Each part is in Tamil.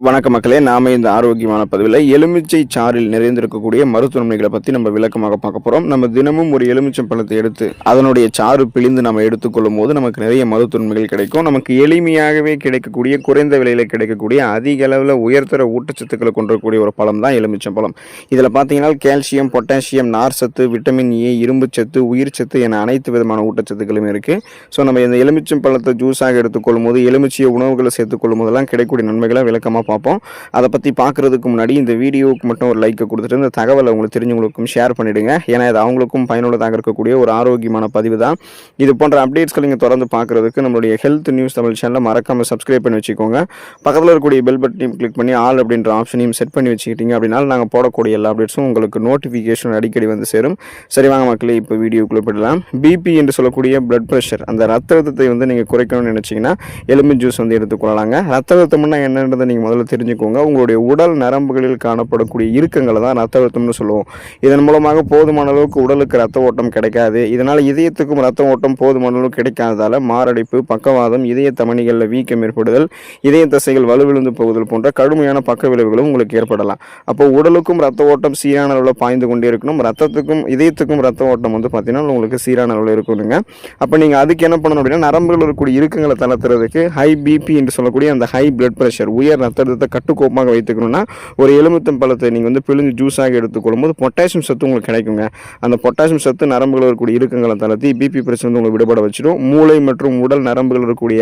வணக்க மக்களே நாம இந்த ஆரோக்கியமான பதிவில் எலுமிச்சை சாறில் நிறைந்திருக்கக்கூடிய மருத்துவ நன்மைகளை பற்றி நம்ம விளக்கமாக பார்க்க போகிறோம் நம்ம தினமும் ஒரு எலுமிச்சம் பழத்தை எடுத்து அதனுடைய சாறு பிழிந்து நம்ம எடுத்துக்கொள்ளும் போது நமக்கு நிறைய மருத்துவ நன்மைகள் கிடைக்கும். நமக்கு எளிமையாகவே கிடைக்கக்கூடிய குறைந்த விலையில் கிடைக்கக்கூடிய அதிக அளவில் உயர்தர ஊட்டச்சத்துக்களை கொண்டிருக்கக்கூடிய ஒரு பழம் தான் எலுமிச்சம் பழம். இதில் பார்த்தீங்கன்னா கால்சியம் பொட்டாசியம் நார் சத்து விட்டமின் ஏ இரும்பு சத்து உயிர் சத்து என அனைத்து விதமான ஊட்டச்சத்துக்களும் இருக்குது ஸோ நம்ம இந்த எலுமிச்சம் பழத்தை ஜூஸாக எடுத்துக்கொள்ளும் போது எலுமிச்சிய உணவுகளை சேர்த்துக்கொள்ளும் போதெல்லாம் கிடைக்கக்கூடிய நன்மைகளை விளக்கமாக பார்ப்போம். அதை பற்றி பார்க்குறதுக்கு முன்னாடி இந்த வீடியோவுக்கு மட்டும் ஒரு லைக்கை கொடுத்துட்டு இந்த தகவலை உங்களுக்கு தெரிஞ்சவங்களுக்கும் ஷேர் பண்ணிவிடுங்க ஏன்னா இது அவங்களுக்கும் பயனுள்ளதாக இருக்கக்கூடிய ஒரு ஆரோக்கியமான பதிவு தான். இது போன்ற அப்டேட்ஸ்களை நீங்கள் தொடர்ந்து பார்க்குறதுக்கு நம்மளுடைய ஹெல்த் நியூஸ் தமிழ் சேனலை மறக்காமல் சப்ஸ்கிரைப் பண்ணி வச்சுக்கோங்க. பக்கத்தில் இருக்கக்கூடிய பெல் பட்டனையும் கிளிக் பண்ணி ஆல் அப்படின்ற ஆப்ஷனையும் செட் பண்ணி வச்சுக்கிட்டீங்க அப்படின்னா நாங்கள் போடக்கூடிய எல்லா அப்டேட்ஸும் உங்களுக்கு நோட்டிஃபிகேஷன் அடிக்கடி வந்து சேரும். சரி வாங்க மக்களே இப்போ வீடியோக்குள்ளே போயிடலாம். பிபி என்று சொல்லக்கூடிய பிளட் ப்ரெஷர் அந்த ரத்த அழுத்தத்தை வந்து நீங்கள் குறைக்கணும்னு நினச்சிங்கன்னா எலும்பு ஜூஸ் வந்து எடுத்துக்கொள்ளலாங்க ரத்த அழுத்தம்னா என்னன்றதை நீங்கள் முதல்ல தெரிஞ்சுக்கோங்க. உங்களுடைய உடல் நரம்புகளில் காணப்படக்கூடிய இறுக்கங்களை தான் ரத்த அழுத்தம்னு சொல்லுவோம். இதன் மூலமாக போதுமான அளவுக்கு உடலுக்கு ரத்த ஓட்டம் கிடைக்காது. இதனால் இதயத்துக்கும் ரத்த ஓட்டம் போதுமான அளவுக்கு கிடைக்காததால் மாரடைப்பு பக்கவாதம் இதய தமணிகளில் வீக்கம் ஏற்படுதல் இதய தசைகள் வலுவிழுந்து போகுதல் போன்ற கடுமையான பக்க விளைவுகளும் உங்களுக்கு ஏற்படலாம். அப்போ உடலுக்கும் ரத்த ஓட்டம் சீரான அளவில் பாய்ந்து கொண்டே இருக்கணும். ரத்தத்துக்கும் இதயத்துக்கும் ரத்த ஓட்டம் வந்து பார்த்திங்கன்னா உங்களுக்கு சீரான அளவில் இருக்கணுங்க அப்போ நீங்கள் அதுக்கு என்ன பண்ணணும் அப்படின்னா நரம்புகள் இருக்கக்கூடிய இறுக்கங்களை தளர்த்துறதுக்கு ஹை பிபி என்று சொல்லக்கூடிய அந்த ஹை பிளட் ப்ரெஷர் உயர் ரத்த அழுத்தத்தை கட்டுக்கோப்பமாக வைத்துக்கணும்னா ஒரு எலுமித்தம் பழத்தை நீங்கள் வந்து பிழிஞ்சு ஜூஸாக எடுத்துக்கொள்ளும் போது பொட்டாசியம் சத்து உங்களுக்கு கிடைக்குங்க. அந்த பொட்டாசியம் சத்து நரம்புகள் இருக்கக்கூடிய இறுக்கங்களை தளர்த்தி பிபி பிரச்சனை வந்து உங்களுக்கு விடுபட வச்சிடும். மூளை மற்றும் உடல் நரம்புகள் இருக்கக்கூடிய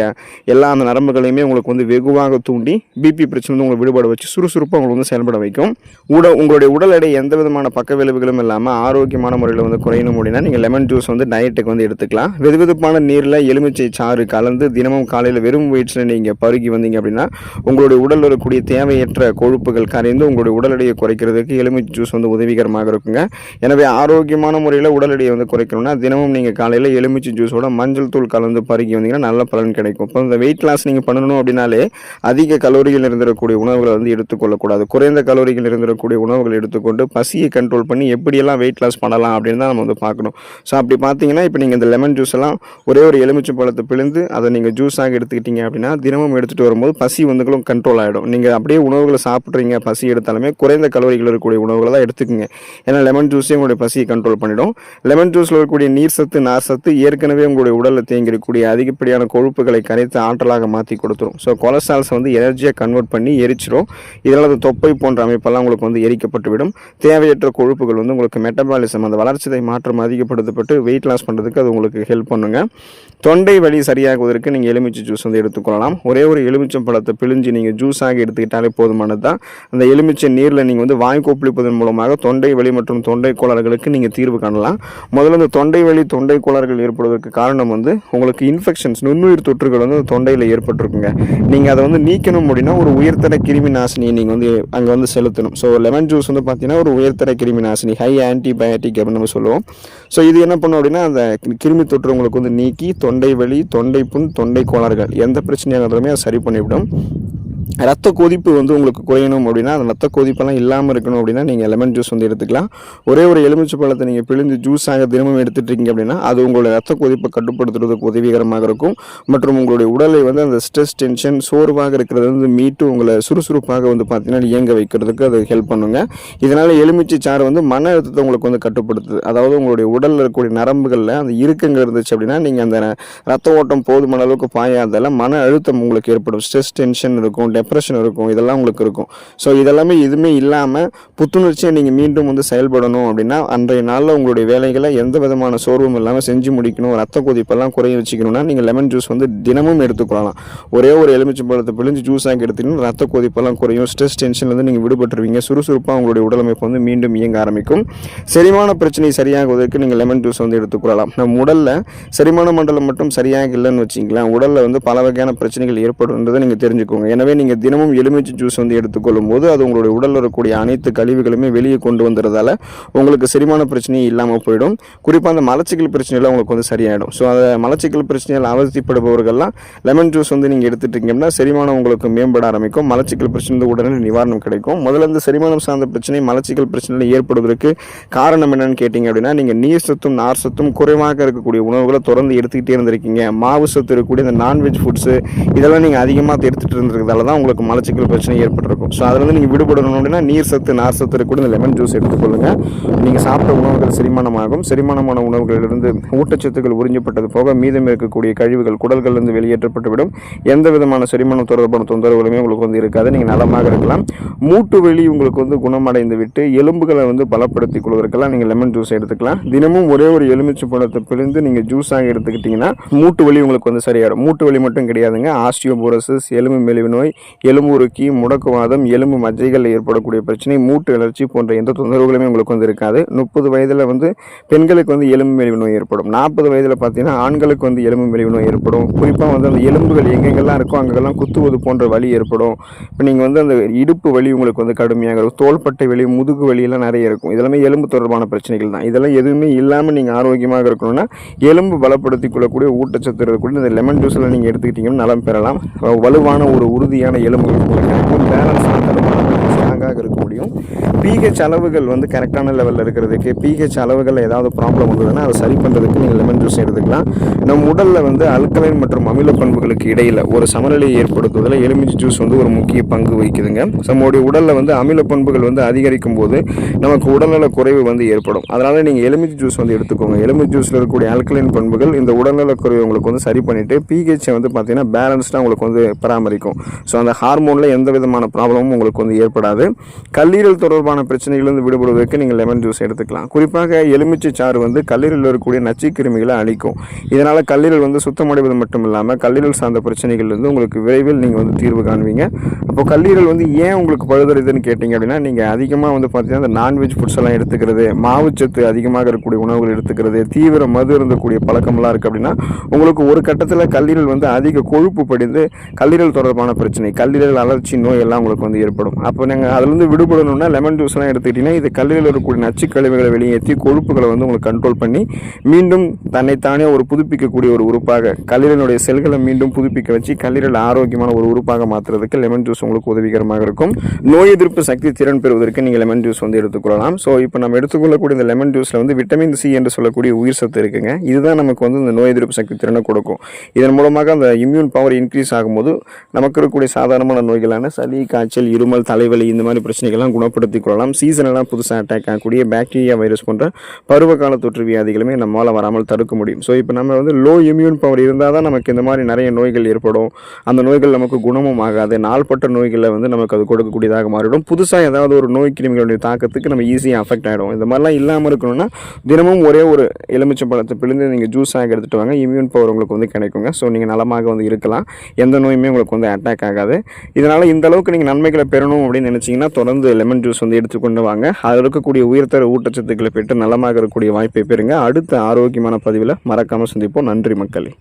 எல்லா அந்த நரம்புகளையுமே உங்களுக்கு வந்து வெகுவாக தூண்டி பிபி பிரச்சனை வந்து உங்களை விடுபட வச்சு சுறுசுறுப்பாக உங்களுக்கு வந்து செயல்பட வைக்கும். உட உங்களுடைய உடல் எடை எந்த விதமான பக்க விளைவுகளும் இல்லாமல் ஆரோக்கியமான முறையில் வந்து குறையணும் அப்படின்னா நீங்கள் லெமன் ஜூஸ் வந்து டயட்டுக்கு வந்து எடுத்துக்கலாம். வெதுவெதுப்பான நீரில் எலுமிச்சை சாறு கலந்து தினமும் காலையில் வெறும் வயிற்றில் நீங்கள் பருகி வந்தீங்க அப்படின்னா உங்களுடைய உடலில் இருக்கக்கூடிய தேவையற்ற கொழுப்புகள் கரைந்து உங்களுடைய உடல் எடையை குறைக்கிறதுக்கு எலுமிச்சை ஜூஸ் வந்து உதவிகரமாக இருக்குங்க. எனவே ஆரோக்கியமான முறையில் உடல் எடையை வந்து குறைக்கணும்னா தினமும் நீங்கள் காலையில் எலுமிச்சை ஜூஸோட மஞ்சள் தூள் கலந்து பருகி வந்தீங்கன்னா நல்ல பலன் கிடைக்கும். இப்போ இந்த வெயிட் லாஸ் நீங்கள் பண்ணணும் அப்படின்னாலே அதிக கலோரிகள் இருந்திருக்கக்கூடிய உணவுகளை வந்து எடுத்துக்கொள்ளக்கூடாது. குறைந்த கலோரிகள் இருந்திருக்கக்கூடிய உணவுகள் எடுத்துக்கொண்டு பசியை கண்ட்ரோல் பண்ணி எப்படியெல்லாம் வெயிட் லாஸ் பண்ணலாம் அப்படின்னு தான் நம்ம வந்து பார்க்கணும். ஸோ அப்படி பார்த்தீங்கன்னா இப்போ நீங்கள் இந்த லெமன் ஜூஸ் எல்லாம் ஒரே ஒரு எலுமிச்சை பழத்தை பிழிந்து அதை நீங்கள் ஜூஸாக எடுத்துக்கிட்டீங்க அப்படின்னா தினமும் எடுத்துகிட்டு வரும்போது பசி வந்துகளும் கண்ட்ரோல் ஆகிடும் நீங்கள் அப்படியே உணவுகளை சாப்பிட்றீங்க பசி எடுத்தாலுமே குறைந்த கலோரிகள் இருக்கக்கூடிய உணவுகளை தான் எடுத்துக்கோங்க. ஏன்னா லெமன் ஜூஸே உங்களுடைய பசியை கண்ட்ரோல் பண்ணிடும். லெமன் ஜூஸில் இருக்கக்கூடிய நீர் சத்து நார் சத்து ஏற்கனவே உங்களுடைய உடலில் தேங்கி அதிகப்படியான கொழுப்புகளை கரைத்து ஆற்றலாக மாற்றி கொடுத்துரும். ஸோ கொலஸ்ட்ரால்ஸை வந்து எனர்ஜியாக கன்வெர்ட் பண்ணி எரிச்சிரும். இதனால் அது தொப்பை போன்ற அமைப்பெல்லாம் உங்களுக்கு வந்து எரிக்கப்பட்டு விடும் தேவையற்ற கொழுப்புகள் வந்து உங்களுக்கு மெட்டபாலிசம் அந்த வளர்ச்சிதை மாற்றம் அதிகப்படுத்தப்பட்டு வெயிட் லாஸ் பண்ணுறதுக்கு அது உங்களுக்கு ஹெல்ப் பண்ணுங்க. தொண்டை வலி சரியாகுவதற்கு நீங்கள் எலுமிச்சை ஜூஸ் வந்து எடுத்துக்கொள்ளலாம். ஒரே ஒரு எலுமிச்சம் பழத்தை பிழிஞ்சு நீங்கள் ஜூஸாக எடுத்துக்கிட்டாலே போதுமானது தான் அந்த எலுமிச்சை நீரில் நீங்கள் வந்து வாய் கொப்பளிப்பதன் மூலமாக தொண்டை வலி மற்றும் தொண்டை கோளாறுகளுக்கு நீங்கள் தீர்வு காணலாம். முதல்ல இந்த தொண்டை வலி தொண்டை கோளாறுகள் ஏற்படுவதற்கு காரணம் வந்து உங்களுக்கு இன்ஃபெக்ஷன்ஸ் நுண்ணுயிர் தொற்றுகள் வந்து தொண்டையில் ஏற்பட்டிருக்குங்க. நீங்கள் அதை வந்து நீக்கணும் அப்படின்னா ஒரு உயர்தர கிருமி நாசினியை நீங்கள் வந்து அங்கே வந்து செலுத்தணும். ஸோ லெமன் ஜூஸ் வந்து பார்த்தீங்கன்னா ஒரு உயர்தர கிருமி நாசினி ஹை ஆன்டிபயோட்டிக் அப்படின்னு நம்ம சொல்லுவோம். ஸோ இது என்ன பண்ணும் அப்படின்னா அந்த கிருமி தொற்று உங்களுக்கு வந்து நீக்கி தொண்டை வலி தொண்டை புண் தொண்டை கோளாறுகள் எந்த பிரச்சனையாக இருந்தாலுமே அதை சரி பண்ணிவிடும். ரத்த கொதிப்பு வந்து உங்களுக்கு குறையணும் அப்படின்னா அந்த ரத்த கொதிப்பெல்லாம் இல்லாமல் இருக்கணும் அப்படின்னா நீங்கள் லெமன் ஜூஸ் வந்து எடுத்துக்கலாம். ஒரே ஒரு எலுமிச்சை பழத்தை நீங்கள் பிழிந்து ஜூஸாக தினமும் எடுத்துட்டு இருக்கீங்க அப்படின்னா அது உங்களுடைய ரத்த கொதிப்பை கட்டுப்படுத்துறதுக்கு உதவிகரமாக இருக்கும். மற்றும் உங்களுடைய உடலை வந்து அந்த ஸ்ட்ரெஸ் டென்ஷன் சோர்வாக இருக்கிறது வந்து மீட்டு உங்களை சுறுசுறுப்பாக வந்து பார்த்தீங்கன்னா இயங்க வைக்கிறதுக்கு அது ஹெல்ப் பண்ணுங்க. இதனால் எலுமிச்சை சாறு வந்து மன அழுத்தத்தை உங்களுக்கு வந்து கட்டுப்படுத்துது. அதாவது உங்களுடைய உடலில் இருக்கக்கூடிய நரம்புகளில் அந்த இறுக்கங்கள் இருந்துச்சு அப்படின்னா நீங்கள் அந்த ரத்த ஓட்டம் போதுமான அளவுக்கு பாயாதால மன அழுத்தம் உங்களுக்கு ஏற்படும். ஸ்ட்ரெஸ் டென்ஷன் இருக்கும். டிப்ரெஷன் இருக்கும் இதெல்லாம் உங்களுக்கு இருக்கும். ஸோ இதெல்லாமே எதுவுமே இல்லாமல் புத்துணர்ச்சியை நீங்கள் மீண்டும் வந்து செயல்படணும் அப்படின்னா அன்றைய நாளில் உங்களுடைய வேலைகளை எந்த விதமான சோர்வும் இல்லாமல் செஞ்சு முடிக்கணும் ரத்த கொதிப்பெல்லாம் குறைய வச்சுக்கணும்னா நீங்கள் லெமன் ஜூஸ் வந்து தினமும் எடுத்துக்கொள்ளலாம். ஒரே ஒரு எலுமிச்சை பழத்தை பிழிஞ்சு ஜூஸாக எடுத்தீங்கன்னா ரத்த கொதிப்பெல்லாம் குறையும் ஸ்ட்ரெஸ் டென்ஷன்லேருந்து நீங்கள் விடுபட்டுருவீங்க. சுறுசுறுப்பாக உங்களுடைய உடலமைப்பு வந்து மீண்டும் இயங்க ஆரம்பிக்கும். செரிமான பிரச்சனை சரியாகுவதற்கு நீங்கள் லெமன் ஜூஸ் வந்து எடுத்துக்கொள்ளலாம். நம்ம உடலில் செரிமான மண்டலம் மட்டும் சரியாக இல்லைன்னு வச்சிங்களேன் உடலில் வந்து பல வகையான பிரச்சனைகள் ஏற்படுன்றதை நீங்கள் தெரிஞ்சுக்கோங்க. எனவே நீங்கள் தினமும் எலுமிச்சை ஜூஸ் வந்து எடுத்துக்கொள்ளும் போது அது உங்களுடைய உடலில் இருக்கக்கூடிய அனைத்து கழிவுகளுமே வெளியே கொண்டு வந்துறதால உங்களுக்கு செரிமான பிரச்சனையும் இல்லாமல் போயிடும். குறிப்பாக அந்த மலச்சிக்கல் பிரச்சனையில் உங்களுக்கு வந்து சரியாயிடும். ஸோ அந்த மலச்சிக்கல் பிரச்சனையில் அவதிப்படுபவர்கள்லாம் லெமன் ஜூஸ் வந்து நீங்கள் எடுத்துட்டீங்கன்னா செரிமானம் உங்களுக்கு மேம்பட ஆரம்பிக்கும். மலச்சிக்கல் பிரச்சனை உடனே நிவாரணம் கிடைக்கும். முதல்ல இந்த செரிமானம் சார்ந்த பிரச்சனை மலச்சிக்கல் பிரச்சனையில் ஏற்படுவதற்கு காரணம் என்னன்னு கேட்டிங்க அப்படின்னா நீங்கள் நீர் சத்தும் நார் சத்தும் குறைவாக இருக்கக்கூடிய உணவுகளை தொடர்ந்து எடுத்துக்கிட்டே இருந்திருக்கீங்க. மாவு சத்து இருக்கக்கூடிய இந்த நான்வெஜ் ஃபுட்ஸு இதெல்லாம் நீங்கள் அதிகமாக எடுத்துகிட்டு இருந்திருக்கிறதால தான் உங்களுக்கு மலச்சிக்கல் பிரச்சனை ஏற்பட்டிருக்கும். ஸோ அதுலேருந்து நீங்கள் விடுபடணும் அப்படின்னா நீர் சத்து நார் சத்து கூட இந்த லெமன் ஜூஸ் எடுத்துக்கொள்ளுங்க. நீங்கள் சாப்பிட்ட உணவுகள் செரிமானமாகும். செரிமானமான உணவுகளிலிருந்து ஊட்டச்சத்துக்கள் உறிஞ்சப்பட்டது போக மீதம் இருக்கக்கூடிய கழிவுகள் குடல்களிலிருந்து வெளியேற்றப்பட்டுவிடும். எந்த விதமான செரிமானம் தொடர்பான தொந்தரவுகளுமே உங்களுக்கு வந்து இருக்காது. நீங்கள் நலமாக இருக்கலாம். மூட்டு வலி உங்களுக்கு வந்து குணமடைந்து விட்டு எலும்புகளை வந்து பலப்படுத்திக் கொள்வதற்கெல்லாம் நீங்கள் லெமன் ஜூஸ் எடுத்துக்கலாம். தினமும் ஒரே ஒரு எலுமிச்சை பழத்தை பிழிந்து நீங்கள் ஜூஸாக எடுத்துக்கிட்டிங்கன்னா மூட்டு வலி உங்களுக்கு வந்து சரியாயிடும். மூட்டு வலி மட்டும் கிடையாதுங்க. ஆஸ்டியோபோரோசிஸ் எலும்பு மெலிவு நோய் எலும்பு உருக்கி முடக்குவாதம் எலும்பு மஜ்ஜைகளில் ஏற்படக்கூடிய பிரச்சனை மூட்டு வளர்ச்சி போன்ற எந்த தொந்தரவுகளுமே உங்களுக்கு வந்து இருக்காது. முப்பது வயதில் வந்து பெண்களுக்கு வந்து எலும்பு மெலிவு நோய் ஏற்படும். நாற்பது வயதில் பார்த்தீங்கன்னா ஆண்களுக்கு வந்து எலும்பு மெலிவு நோய் ஏற்படும். குறிப்பாக வந்து அந்த எலும்புகள் எங்கெங்கெல்லாம் இருக்கோ அங்கெல்லாம் குத்துவது போன்ற வலி ஏற்படும். இப்போ நீங்கள் வந்து அந்த இடுப்பு வலி உங்களுக்கு வந்து கடுமையாக இருக்கும். தோள்பட்டை வலி முதுகு வலியெல்லாம் நிறைய இருக்கும். இதெல்லாமே எலும்பு தொடர்பான பிரச்சனைகள் தான். இதெல்லாம் எதுவுமே இல்லாமல் நீங்கள் ஆரோக்கியமாக இருக்கணும்னா எலும்பு பலப்படுத்திக் கொள்ளக்கூடிய ஊட்டச்சத்து இருக்கக்கூடிய இந்த லெமன் ஜூஸில் நீங்கள் எடுத்துக்கிட்டிங்கன்னா நலம் பெறலாம். வலுவான ஒரு உறுதியான எலும்புகள் உங்களுக்கு கிடைக்கும் பேலன்ஸ் ஸ்ட்ராங்காக இருக்க முடியும்? பிஹெச் அளவுகள் வந்து கரெக்டான லெவலில் இருக்கிறதுக்கு பிஹெச் அளவுகள் ஏதாவது ப்ராப்ளம் வந்ததுன்னா அதை சரி பண்ணுறதுக்கு நீங்கள் லெமன் ஜூஸ் எடுத்துக்கலாம். நம்ம உடலில் வந்து அல்கலைன் மற்றும் அமில பண்புகளுக்கு இடையில் ஒரு சமநிலையை ஏற்படுத்துவதில் எலுமிச்சை ஜூஸ் வந்து ஒரு முக்கிய பங்கு வகிக்குதுங்க. நம்மளுடைய உடலில் வந்து அமில பண்புகள் வந்து அதிகரிக்கும் போது நமக்கு உடல்நல குறைவு வந்து ஏற்படும். அதனால் நீங்கள் எலுமிச்சை ஜூஸ் வந்து எடுத்துக்கோங்க. எலுமிச்சி ஜூஸில் இருக்கக்கூடிய ஆல்கலைன் பண்புகள் இந்த உடல்நல குறைவு உங்களுக்கு வந்து சரி பண்ணிவிட்டு பிஹெச்சை வந்து பார்த்தீங்கன்னா பேலன்ஸ்டாக உங்களுக்கு வந்து பராமரிக்கும். ஸோ அந்த ஹார்மோனில் எந்த விதமான ப்ராப்ளமும் உங்களுக்கு வந்து ஏற்படாது. கல்லீரல் தொடர்பான பிரச்சனைகளிலிருந்து விடுபடுவதற்கு நீங்கள் லெமன் ஜூஸ் எடுத்துக்கலாம். குறிப்பாக எலுமிச்சை சாறு வந்து கல்லீரலில் இருக்கக்கூடிய நச்சு கிருமிகளை அழிக்கும். இதனால் கல்லீரல் வந்து சுத்தமடைவது மட்டும் இல்லாமல் கல்லீரல் சார்ந்த பிரச்சனைகள்லேருந்து உங்களுக்கு விரைவில் நீங்கள் வந்து தீர்வு காணுவீங்க அப்போ கல்லீரல் வந்து ஏன் உங்களுக்கு பழுதறிதுன்னு கேட்டிங்க அப்படின்னா நீங்கள் அதிகமாக வந்து பார்த்தீங்கன்னா இந்த நான்வெஜ் ஃபுட்ஸ் எல்லாம் எடுத்துக்கிறது மாவுச்சத்து அதிகமாக இருக்கக்கூடிய உணவுகள் எடுத்துக்கிறது தீவிர மது இருந்தக்கூடிய பழக்கம்லாம் இருக்குது அப்படின்னா உங்களுக்கு ஒரு கட்டத்தில் கல்லீரல் வந்து அதிக கொழுப்பு படிந்து கல்லீரல் தொடர்பான பிரச்சனை கல்லீரல் அலர்ச்சி நோய் எல்லாம் உங்களுக்கு வந்து ஏற்படும். அப்போ நீங்கள் அதுலேருந்து விடுபடணும்னா லெமன் ஜூஸ்லாம் எடுத்துக்கிட்டிங்கன்னா இது கல்லீரல் இருக்கக்கூடிய நச்சு கழிவுகளை வெளியேற்றி கொழுப்புகளை வந்து உங்களுக்கு கண்ட்ரோல் பண்ணி மீண்டும் தன்னைத்தானே ஒரு புதுப்பிக்கக்கூடிய ஒரு உறுப்பாக கல்லீரலுடைய செல்களை மீண்டும் புதுப்பிக்க வச்சு கல்லீரல் ஆரோக்கியமான ஒரு உறுப்பாக மாற்றுறதுக்கு லெமன் ஜூஸ் உங்களுக்கு உதவிகரமாக இருக்கும். நோய் எதிர்ப்பு சக்தி திறன் பெறுவதற்கு நீங்கள் லெமன் ஜூஸ் வந்து எடுத்துக்கொள்ளலாம் ஸோ இப்போ நம்ம எடுத்துக்கொள்ளக்கூடிய இந்த லெமன் ஜூஸில் வந்து விட்டமின் சி என்று சொல்லக்கூடிய உயிர் சத்து இருக்குங்க. இதுதான் நமக்கு வந்து இந்த நோய் எதிர்ப்பு சக்தி திறனை கொடுக்கும். இதன் மூலமாக அந்த இம்யூன் பவர் இன்க்ரீஸ் ஆகும்போது நமக்கு இருக்கக்கூடிய சாதாரணமான நோய்களான சளி காய்ச்சல் இருமல் தலைவலி இந்த மாதிரி பிரச்சனைகள்லாம் குணப்படுத்திக் கொள்ளலாம். சீசனெல்லாம் புதுசாக அட்டாக் ஆகக்கூடிய பாக்டீரியா வைரஸ் போன்ற பருவகால தொற்று வியாதிகளுமே நம்மளால் வராமல் தடுக்க முடியும். ஸோ இப்போ நம்ம வந்து லோ இம்யூன் பவர் இருந்தால் தான் நமக்கு இந்த மாதிரி நிறைய நோய்கள் ஏற்படும். அந்த நோய்கள் நமக்கு குணமும் ஆகாது. நாள்பட்ட நோய்களை வந்து நமக்கு அது கொடுக்கக்கூடியதாக மாறிடும் புதுசாக ஏதாவது ஒரு நோய் கிருமிகளுடைய தாக்கத்துக்கு நம்ம ஈஸியாக அஃபெக்ட் ஆகிடும் இந்த மாதிரிலாம் இல்லாமல் இருக்கணும்னா தினமும் ஒரே ஒரு எலுமிச்சை பழத்தை பிழிந்து நீங்கள் ஜூஸாக எடுத்துகிட்டு வாங்க. இம்யூன் பவர் உங்களுக்கு வந்து கிடைக்குங்க. ஸோ நீங்கள் நலமாக வந்து இருக்கலாம். எந்த நோயுமே உங்களுக்கு வந்து அட்டாக் ஆகாது. இதனால் இந்த அளவுக்கு நீங்கள் நன்மைகளை பெறணும் அப்படின்னு பார்த்தீங்கன்னா தொடர்ந்து லெமன் ஜூஸ் வந்து எடுத்துக்கொண்டு வாங்க. அதில் இருக்கக்கூடிய உயர்த்தர ஊட்டச்சத்துக்களை பெற்று நலமாக இருக்கக்கூடிய வாய்ப்பை பெறுங்க. அடுத்த ஆரோக்கியமான பதிவில் மறக்காமல் சந்திப்போம். நன்றி மக்களே.